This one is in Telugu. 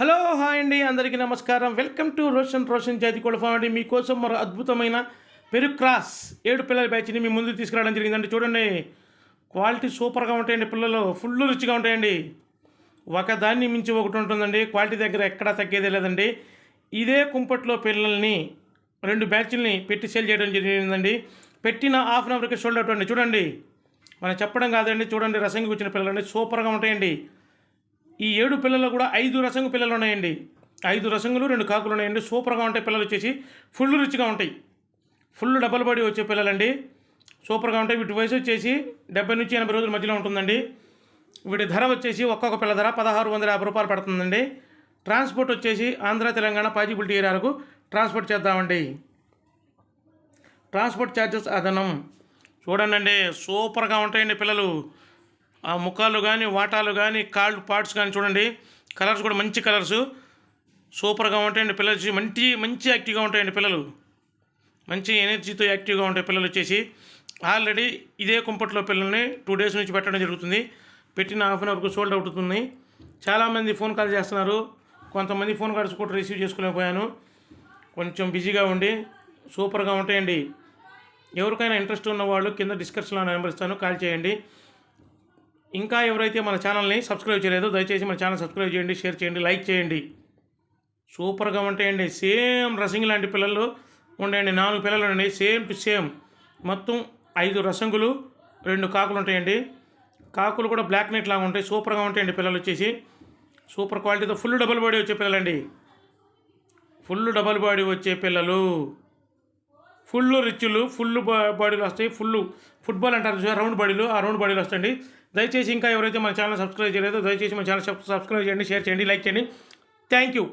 హలో హాయ్ అండి. అందరికీ నమస్కారం. వెల్కమ్ టు రోషన్ రోషన్ జాతి కోళ్ళ ఫామ్ అండి. మీకోసం మరో అద్భుతమైన పెరుగు క్రాస్ ఏడు పిల్లల బ్యాచ్ని మీ ముందు తీసుకురావడం జరిగిందండి. చూడండి క్వాలిటీ సూపర్గా ఉంటాయండి పిల్లలు. ఫుల్ రుచిగా ఉంటాయండి. ఒక దాన్ని మించి ఒకటి ఉంటుందండి. క్వాలిటీ దగ్గర ఎక్కడా తగ్గేదే లేదండి. ఇదే కుంపట్లో పిల్లల్ని రెండు బ్యాచ్ల్ని పెట్టి సేల్ చేయడం జరిగిందండి. పెట్టిన హాఫ్ అన్ అవర్కి షోల్డ్ అవుట్ అండి. చూడండి మనం చెప్పడం కాదండి. చూడండి రసంగి వచ్చిన పిల్లలండి. సూపర్గా ఉంటాయండి. ఈ ఏడు పిల్లలు కూడా ఐదు రసంగు పిల్లలు ఉన్నాయండి. ఐదు రసంగులు రెండు కాకులు ఉన్నాయండి. సూపర్గా ఉంటాయి పిల్లలు వచ్చేసి ఫుల్ రుచిగా ఉంటాయి. ఫుల్ డబల్ బాడీ వచ్చే పిల్లలండి. సూపర్గా ఉంటాయి. వీటి వయసు వచ్చేసి డెబ్బై నుంచి ఎనభై రోజుల మధ్యలో ఉంటుందండి. వీటి ధర వచ్చేసి ఒక్కొక్క పిల్ల ధర పదహారు వందల యాభై రూపాయలు పడుతుందండి. ట్రాన్స్పోర్ట్ వచ్చేసి ఆంధ్ర తెలంగాణ పాజిబిలిటీ ఏరియాలకు ట్రాన్స్పోర్ట్ చేద్దామండి. ట్రాన్స్పోర్ట్ ఛార్జెస్ అదనం. చూడండి సూపర్గా ఉంటాయండి పిల్లలు. ఆ ముఖాలు కానీ వాటాలు కానీ కాళ్ళు పార్ట్స్ కానీ చూడండి. కలర్స్ కూడా మంచి కలర్స్. సూపర్గా ఉంటాయండి పిల్లలు మంచి మంచి యాక్టివ్గా ఉంటాయండి పిల్లలు. మంచి ఎనర్జీతో యాక్టివ్గా ఉంటాయి పిల్లలు వచ్చేసి. ఆల్రెడీ ఇదే కుంపట్లో పిల్లల్ని టూ డేస్ నుంచి పెట్టడం జరుగుతుంది. పెట్టిన హాఫ్ అన్ అవర్కు సోల్డ్ అవుతుంది. చాలామంది ఫోన్ కాల్ చేస్తున్నారు. కొంతమంది ఫోన్ కాల్స్ కూడా రిసీవ్ చేసుకోలేకపోయాను కొంచెం బిజీగా ఉండి సూపర్గా ఉంటాయండి. ఎవరికైనా ఇంట్రెస్ట్ ఉన్న వాళ్ళు కింద డిస్క్రిప్షన్లో నెంబర్ ఇస్తాను. కాల్ చేయండి. ఇంకా ఎవరైతే మన ఛానల్ని సబ్స్క్రైబ్ చేయలేదో దయచేసి మన ఛానల్ సబ్స్క్రైబ్ చేయండి షేర్ చేయండి లైక్ చేయండి. సూపర్గా ఉంటాయండి. సేమ్ రసింగ్ లాంటి పిల్లలు ఉండండి. నాలుగు పిల్లలు ఉండండి. Same to same. మొత్తం ఐదు రసంగులు రెండు కాకులు ఉంటాయండి. కాకులు కూడా బ్లాక్ నైట్ లాగా ఉంటాయి. సూపర్గా ఉంటాయండి పిల్లలు వచ్చేసి. సూపర్ క్వాలిటీతో ఫుల్ డబుల్ బాడీ వచ్చే పిల్లలండి. ఫుల్ డబుల్ బాడీ వచ్చే పిల్లలు. ఫుల్ రిచ్లు ఫుల్ బాడీలు వస్తాయి ఫుల్ ఫుట్బాల్ అంటారు రౌండ్ బాడీలు ఆ రౌండ్ బాడీలు వస్తాయండి. దయచేసి ఇంకా ఎవరైతే మన ఛానల్ సబ్స్క్రైబ్ చేయలేదో దయచేసి మన ఛానల్ సబ్స్క్రైబ్ చేయండి షేర్ చేయండి లైక్ చేయండి. Thank you.